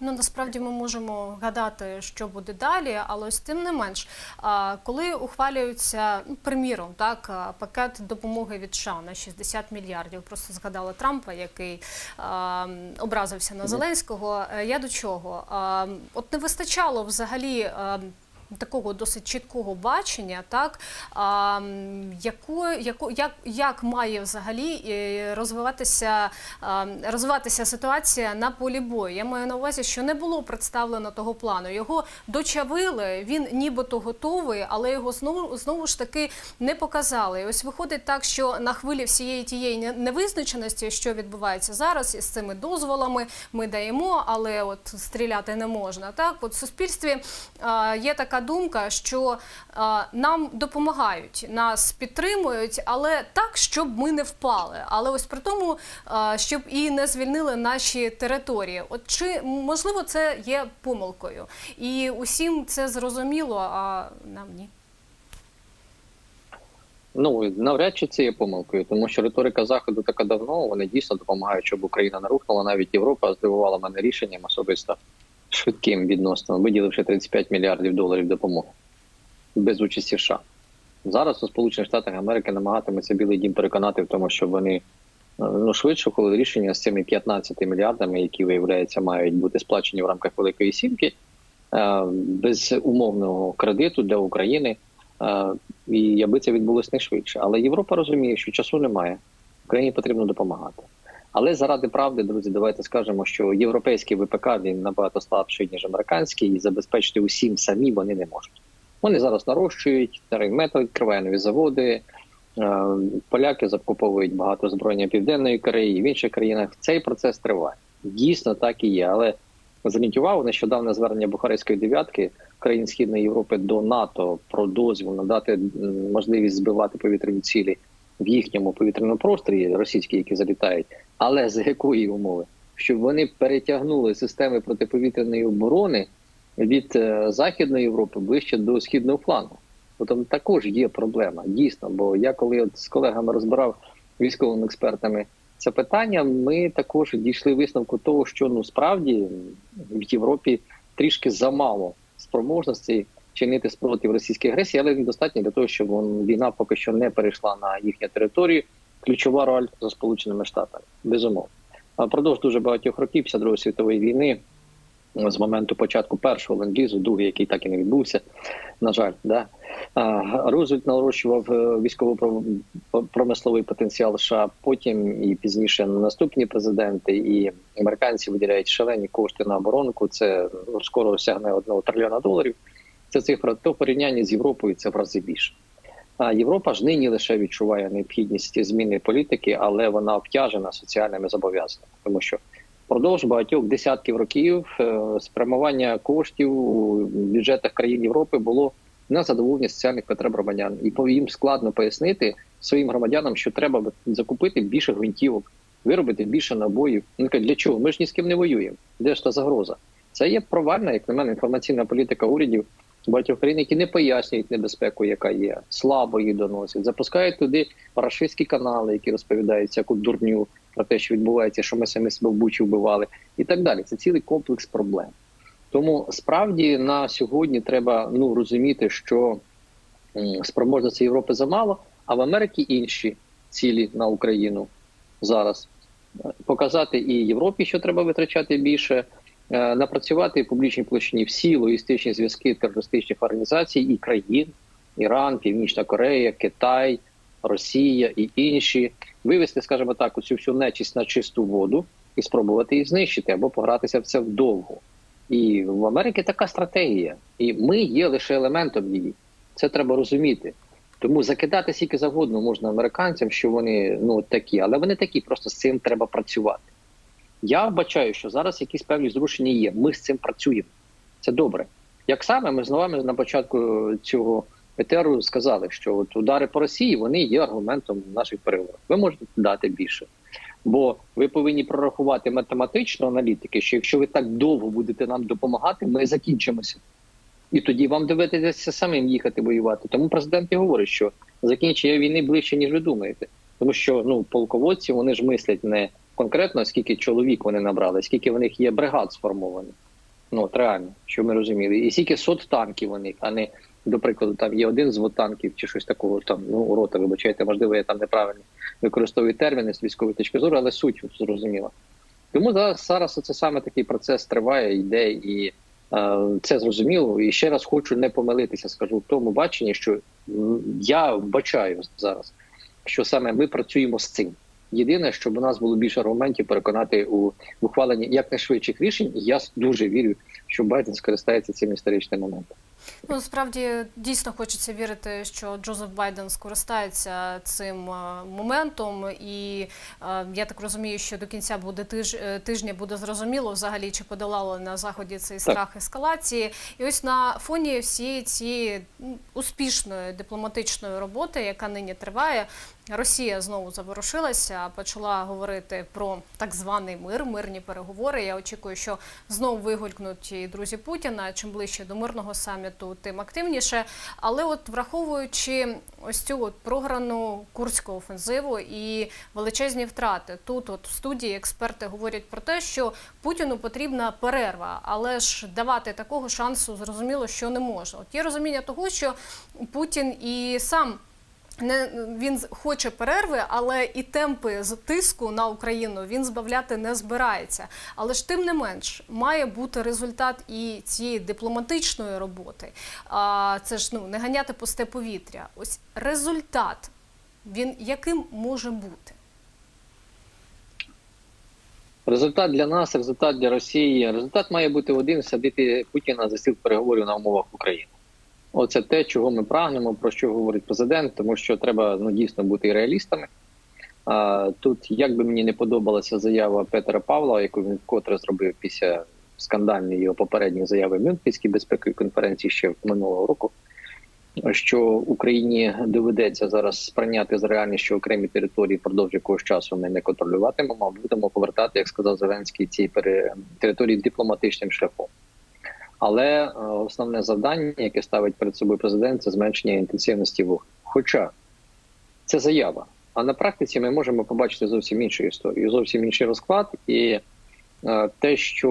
Ну насправді ми можемо гадати, що буде далі, але ось тим не менш, коли ухвалюється, ну, приміром, так пакет допомоги від США на 60 мільярдів. Просто згадала Трампа, який а, образився на Зеленського. Е, Я до чого? А, От не вистачало взагалі. а, Такого досить чіткого бачення, так а, яку, яку, як, як має взагалі е, розвиватися, а, розвиватися ситуація на полі бою. Я маю на увазі, що не було представлено того плану. Його дочавили, він нібито готовий, але його знову знову ж таки не показали. І ось виходить так, що на хвилі всієї тієї невизначеності, що відбувається зараз із цими дозволами, ми даємо, але от стріляти не можна. Так, от в суспільстві а, є така думка, що а, нам допомагають, нас підтримують, але так, щоб ми не впали. Але ось при тому, а, щоб і не звільнили наші території. От чи можливо це є помилкою? І усім це зрозуміло, а нам ні. Ну навряд чи це є помилкою, тому що риторика заходу така давно. Вони дійсно допомагають, щоб Україна не рухнула. Навіть Європа здивувала мене рішенням особисто швидким відносно, виділивши 35 мільярдів доларів допомоги без участі США. Зараз у Сполучених Штатах Америки намагатиметься Білий Дім переконати в тому, що вони е, ну швидше ухвалили рішення з цими 15 мільярдами, які виявляється мають бути сплачені в рамках Великої Сімки, е, без умовного кредиту для України. Е, І аби це відбулося не швидше. Але Європа розуміє, що часу немає. Україні потрібно допомагати. Але заради правди, друзі, давайте скажемо, що європейський ВПК він набагато слабший, ніж американський, і забезпечити усім самі вони не можуть. Вони зараз нарощують, Рейнмета відкриває нові заводи. е, Поляки закуповують багато озброєння Південної Кореї в інших країнах. Цей процес триває. Дійсно так і є. Але зверніть увагу, нещодавне звернення Бухарестської дев'ятки країн Східної Європи до НАТО про дозвіл надати можливість збивати повітряні цілі в їхньому повітряному просторі, російські, які залітають, але за якої умови? Щоб вони перетягнули системи протиповітряної оборони від е, Західної Європи ближче до східного флангу. Бо там також є проблема, дійсно. Бо я коли от з колегами розбирав військовими експертами це питання, ми також дійшли висновку того, що ну справді в Європі трішки замало спроможностей чинити спротив російській агресії, але недостатньо для того, щоб війна поки що не перейшла на їхню територію. Ключова роль за Сполученими Штатами, безумовно. А Впродовж дуже багатьох років після Другої світової війни, з моменту початку першого ленд-лізу, другий, який так і не відбувся, на жаль, да. Рузвельт нарощував е, військово-промисловий потенціал США. Потім і пізніше наступні президенти і американці виділяють шалені кошти на оборонку. Це скоро осягне одного трильйона доларів. Це цифра то в порівнянні з Європою це в рази більше. А Європа ж нині лише відчуває необхідність зміни політики, але вона обтяжена соціальними зобов'язаннями, тому що впродовж багатьох десятків років е, спрямування коштів у бюджетах країн Європи було на задоволення соціальних потреб громадян, і по- їм складно пояснити своїм громадянам, що треба закупити більше гвинтівок, виробити більше набоїв. Кажуть, для чого? Ми ж ні з ким не воюємо. Де ж та загроза? Це є провальна, як на мене, інформаційна політика урядів багатьох країн, які не пояснюють небезпеку, яка є, слабо її доносять, запускають туди рашистські канали, які розповідають всяку дурню про те, що відбувається, що ми самі себе в бучі вбивали, і так далі. Це цілий комплекс проблем. Тому справді на сьогодні треба ну розуміти, що спроможності Європи замало, а в Америці інші цілі на Україну зараз Е, показати і Європі, що треба витрачати більше, напрацювати в публічній площині всі логістичні зв'язки терористичних організацій і країн: Іран, Північна Корея, Китай, Росія і інші, вивести, скажімо так, оцю всю нечисть на чисту воду і спробувати її знищити або погратися в це вдовго. І в Америці така стратегія, і ми є лише елементом її. Це треба розуміти. Тому закидати скільки завгодно можна американцям, що вони ну такі, але вони такі, просто з цим треба працювати. Я вбачаю, що зараз якісь певні зрушення є. Ми з цим працюємо. Це добре. Як саме ми з вами на початку цього етеру сказали, що от удари по Росії вони є аргументом наших переговорів. Ви можете дати більше. Бо ви повинні прорахувати математично аналітики, що якщо ви так довго будете нам допомагати, ми закінчимося. І тоді вам доведеться самим їхати воювати. Тому президент і говорить, що закінчення війни ближче, ніж ви думаєте. Тому що ну полководці вони ж мислять не конкретно скільки чоловік вони набрали, скільки в них є бригад сформованих. Ну, от реально, що ми розуміли. І скільки сот танків у них, а не, до прикладу, там є один звод танків чи щось такого, там, ну, рота, вибачайте, можливо, я там неправильно використовую терміни з військової точки зору, але суть зрозуміла. Тому зараз, зараз це саме такий процес триває, йде, і е, це зрозуміло. І ще раз хочу не помилитися, скажу в тому баченні, що я бачаю зараз, що саме ми працюємо з цим. Єдине, щоб у нас було більше аргументів переконати у ухваленні якнайшвидших рішень. І я дуже вірю, що Байден скористається цим історичним моментом. Ну, насправді дійсно хочеться вірити, що Джозеф Байден скористається цим е, моментом, і е, я так розумію, що до кінця буде тиж, е, тижня буде зрозуміло взагалі, чи подолали на заході цей страх ескалації. І ось на фоні всієї цієї успішної дипломатичної роботи, яка нині триває. Росія знову заворушилася, почала говорити про так званий мир, мирні переговори. Я очікую, що знову вигулькнуть і друзі Путіна. Чим ближче до мирного саміту, тим активніше. Але от враховуючи ось цю от програну курську офензиву і величезні втрати, тут от в студії експерти говорять про те, що Путіну потрібна перерва, але ж давати такого шансу зрозуміло, що не можна. От є розуміння того, що Путін і сам не він хоче перерви, але і темпи тиску на Україну він збавляти не збирається. Але ж тим не менш має бути результат і цієї дипломатичної роботи. А це ж ну не ганяти пусте повітря. Ось результат він яким може бути? Результат для нас, результат для Росії. Результат має бути один: садити Путіна за стіл переговорів на умовах України. Оце те, чого ми прагнемо, про що говорить президент, тому що треба ну дійсно бути реалістами. А, тут, як би мені не подобалася заява Петра Павла, яку він вкотре зробив після скандальної його попередньої заяви Мюнхенській безпековій конференції ще минулого року, що Україні доведеться зараз сприйняти за реальність, що окремі території впродовж якогось часу ми не контролюватимемо, а будемо повертати, як сказав Зеленський, ці території дипломатичним шляхом. Але е, основне завдання, яке ставить перед собою президент, це зменшення інтенсивності вогню. Хоча це заява. А на практиці ми можемо побачити зовсім іншу історію, зовсім інший розклад. І е, те, що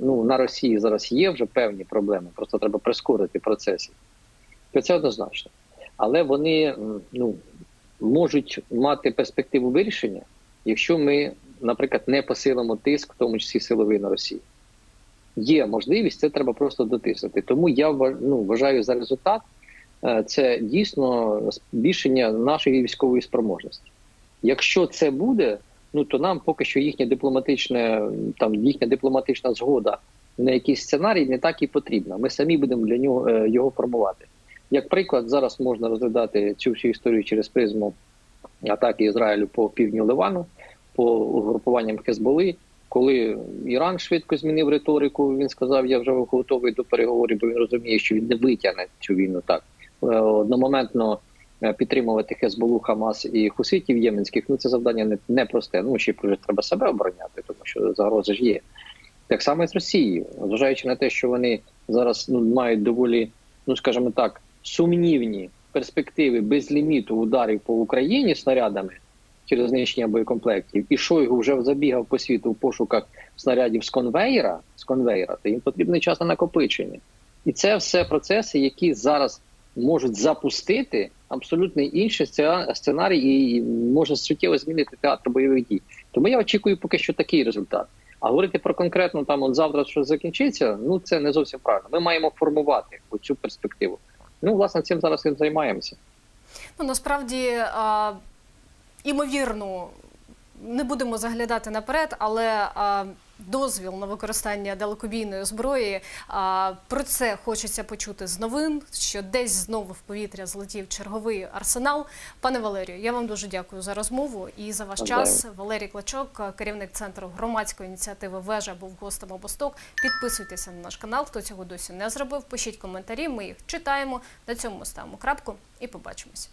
ну на Росії зараз є вже певні проблеми, просто треба прискорити процеси. Це однозначно. Але вони ну, можуть мати перспективу вирішення, якщо ми, наприклад, не посилимо тиск, в тому числі силовий на Росію. Є можливість, це треба просто дотиснути. Тому я ну, вважаю за результат е, це дійсно збільшення нашої військової спроможності. Якщо це буде, ну то нам поки що їхня дипломатична там їхня дипломатична згода на якийсь сценарій не так і потрібна. Ми самі будемо для нього е, його формувати. Як приклад, зараз можна розглядати цю всю історію через призму атаки Ізраїлю по півдню Ливану, по угрупуванням Хезболи. Коли Іран швидко змінив риторику, він сказав, я вже готовий до переговорів, бо він розуміє, що він не витягне цю війну так. Е, Одномоментно е, підтримувати Хезболу, Хамас і Хуситів єменських, ну це завдання не, не просте. Ну ще вже треба себе обороняти, тому що загрози ж є. Так само і з Росією, зважаючи на те, що вони зараз ну, мають доволі, ну скажімо так, сумнівні перспективи без ліміту ударів по Україні снарядами через знищення боєкомплектів, і Шойгу вже забігав по світу в пошуках снарядів з конвейера, з конвейера, то їм потрібний час на накопичення. І це все процеси, які зараз можуть запустити абсолютно інший сценарій і може суттєво змінити театр бойових дій. Тому я очікую поки що такий результат. А говорити про конкретно там от завтра що закінчиться, ну це не зовсім правильно. Ми маємо формувати цю перспективу. Ну, власне, цим зараз і займаємося. Ну насправді імовірно, не будемо заглядати наперед, але а, дозвіл на використання далекобійної зброї. А, про це хочеться почути з новин, що десь знову в повітря злетів черговий арсенал. Пане Валерію, я вам дуже дякую за розмову і за ваш час. Валерій Клочок, керівник центру громадської ініціативи Вежа, був гостем обосток. Підписуйтеся на наш канал, хто цього досі не зробив. Пишіть коментарі, ми їх читаємо. На цьому ставимо крапку і побачимось.